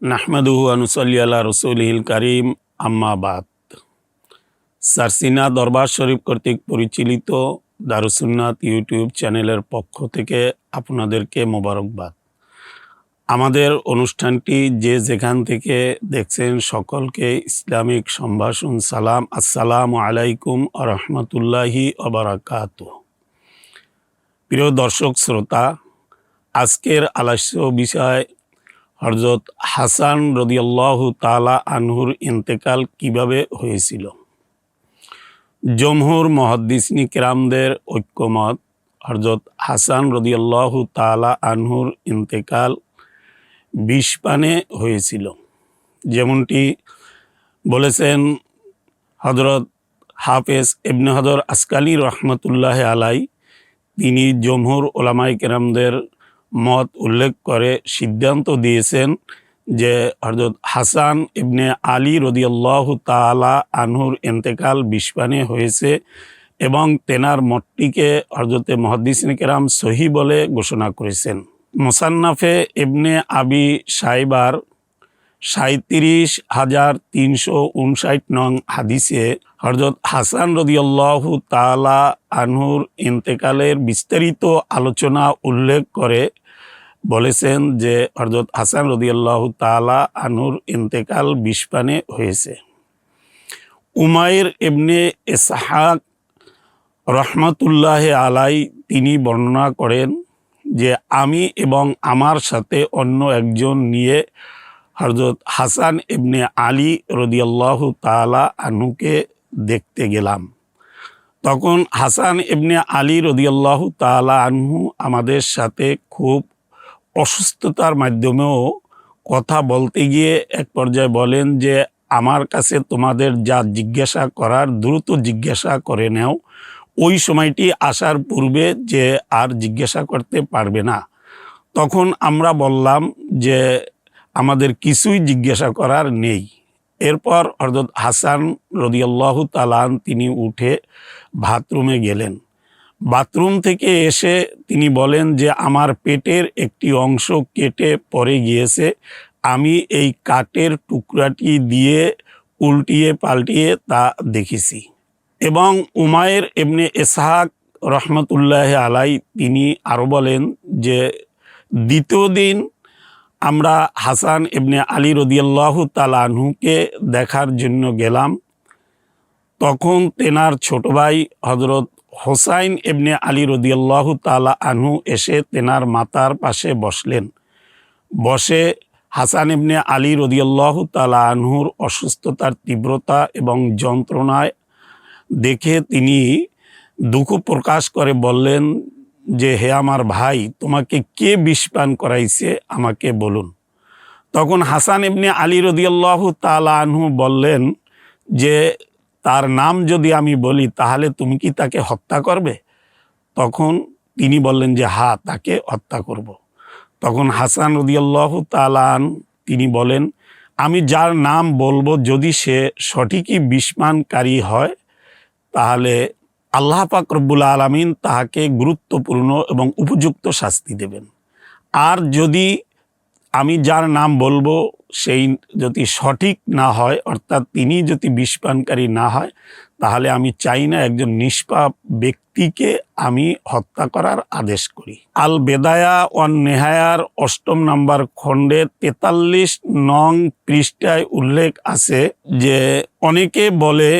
নাহমাদুহু আনুসল্লি আল্লাহ রসুলহিল করিম আম্মাবাদ সারসিনা দরবার শরীফ কর্তৃক পরিচালিত দারুসুন্নাত ইউটিউব চ্যানেলের পক্ষ থেকে আপনাদেরকে মোবারকবাদ। আমাদের অনুষ্ঠানটি যে যেখান থেকে দেখছেন সকলকে ইসলামিক সম্ভাষণ সালাম, আসসালামু আলাইকুম আ রহমতুল্লাহি অবরাকাত প্রিয় দর্শক, শ্রোতা, আজকের আলাস্য বিষয় হরজত হাসান রদিয়াল্লাহ তালা আনহুর ইন্তেকাল কীভাবে হয়েছিল? জমহুর মহাদ্দিসনি কেরামদের ঐক্যমত হরজত হাসান রদিয়াল্লাহ তালা আনহুর ইন্তেকাল বিষ পানে হয়েছিল। যেমনটি বলেছেন হজরত হাফেজ ইবনে হজর আসকালি রহমতুল্লাহ আলাই তিনি জমহুর ওলামাই কেরামদের মত উল্লেখ করে সিদ্ধান্ত দিয়েছেন যে হরজত হাসান ইবনে আলী রদিয়াল্লাহ তালা আনহুর এন্তেকাল বিস্পানে হয়েছে এবং তেনার মতটিকে হরজতে মহাদিসিন কেরাম সহি বলে ঘোষণা করেছেন। মোসান্নাফে ইবনে আবি সাইবার সাঁত্রিশ হাজার তিনশো উনষাট নং হাদিসে হরজত হাসান রদিয়াল্লাহ তালা আনহুর ইন্তেকালের বিস্তারিত আলোচনা উল্লেখ করে বলেছেন যে হরজত হাসান রদিয়াল্লাহ তালা আনুর ইন্তেকাল বিস্পানে হয়েছে। উমায়ের এমনে এসহাক রহমতুল্লাহ আলাই তিনি বর্ণনা করেন যে আমি এবং আমার সাথে অন্য একজন নিয়ে হরজত হাসান ইবনে আলী রদিয়াল্লাহ তালা আনুকে দেখতে গেলাম। তখন হাসান ইবনে আলী রদিয়াল্লাহ তালা আনহু আমাদের সাথে খুব অসুস্থতার মাধ্যমেও কথা বলতে গিয়ে এক পর্যায়ে বলেন যে, আমার কাছে তোমাদের যা জিজ্ঞাসা করার দ্রুত জিজ্ঞাসা করে নেও। ওই সময়টি আসার পূর্বে যে আর জিজ্ঞাসা করতে পারবে না। তখন আমরা বললাম যে আমাদের কিছুই জিজ্ঞাসা করার নেই। এরপর অর্থাৎ হাসান রদিয়াল্লাহ তালান তিনি উঠে বাথরুমে গেলেন। বাথরুম থেকে এসে তিনি বলেন যে, আমার পেটের একটি অংশ কেটে পড়ে গিয়েছে। আমি এই কাঠের টুকরাটি দিয়ে উল্টিয়ে পাল্টিয়ে তা দেখেছি। এবং উমায়ের এমনি এসাহাক রহমতুল্লাহ আলাই তিনি আরও বলেন যে, দ্বিতীয় দিন আমরা হাসান এমনি আলী রদিয়াল্লাহ তালাহুকে দেখার জন্য গেলাম। তখন তেনার ছোট ভাই হজরত হোসাইন এমনি আলী রদিয়াল্লাহ তালা আনহু এসে তেনার মাতার পাশে বসলেন। বসে হাসান এমনি আলী রদিয়াল্লাহ তালা আনহুর অসুস্থতার তীব্রতা এবং যন্ত্রণায় দেখে তিনি দুঃখ প্রকাশ করে বললেন যে, হে আমার ভাই, তোমাকে কে বিষ পান করাইছে? আমাকে বলুন। তখন হাসান এমনি আলী রদিয়াল্লাহ তালা বললেন যে, তার নাম যদি আমি বলি, তাহলে তুমি কি তাকে হত্যা করবে? তখন তিনি বললেন যে, হা, তাকে হত্যা করব। তখন হাসান রদিয়াল্লাহ তালান তিনি বলেন, আমি যার নাম বলব, যদি সে সঠিকই বিস্মানকারী হয়, তাহলে আল্লাহ পাক রব্বুল আলমিন তাহাকে গুরুত্বপূর্ণ এবং উপযুক্ত শাস্তি দেবেন। আর যদি আমি যার নাম বলব, সেই যদি সঠিক না হয়, অর্থাৎ তিনি যদি বিষপানকারী না হয়, তাহলে আমি চাই না একজন নিষ্পাপ ব্যক্তিকে আমি হত্যা করার আদেশ করি। আল বেদায়া ওয়ান নেহায়ার অষ্টম নাম্বার খণ্ডে তেতাল্লিশ নং পৃষ্ঠায় উল্লেখ আছে যে, অনেকে বলে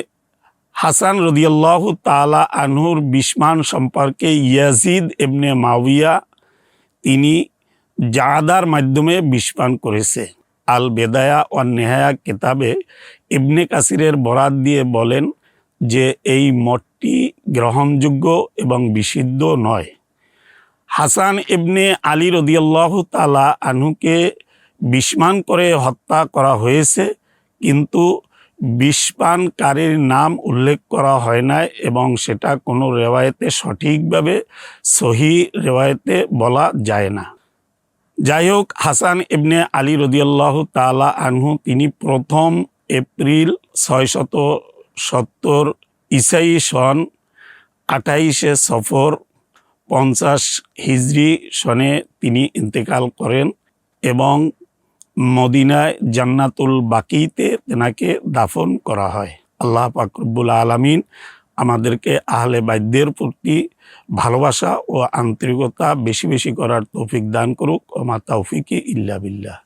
হাসান রদিয়াল্লাহ তালা আনহুর বিস্মান সম্পর্কে ইয়াজিদ এমনে মাউিয়া তিনি জাদার মাধ্যমে বিস্মান করেছে। আল বেদায়া ও নেহায়া কেতাবে ইবনে কাসিরের বরাত দিয়ে বলেন যে, এই মঠটি গ্রহণযোগ্য এবং বিশুদ্ধ নয়। হাসান ইবনে আলী রদিয়াল্লাহ তালা আনহুকে বিস্মান করে হত্যা করা হয়েছে, কিন্তু বিষপানকারীর নাম উল্লেখ করা হয় না এবং সেটা কোনো রেওয়ায়তে সঠিকভাবে সহি রেওয়ায়তে বলা যায় না। যাই হোক হাসান ইবনে আলী রদিয়াল্লাহ তালা আনহু তিনি প্রথম এপ্রিল ছয়শত সত্তর ইসাই সন আঠাইশে সফর পঞ্চাশ হিজরি সনে তিনি ইন্তেকাল করেন এবং মদিনায় জান্নাতুল বাকিতে তেনাকে দাফন করা হয়। আল্লাহ পাকরবুল আলমিন আমাদেরকে আহলে বাদ্যের প্রতি ভালোবাসা ও আন্তরিকতা বেশি বেশি করার তৌফিক দান করুক, ও মা তৌফিকি ইল্লা বিল্লাহ।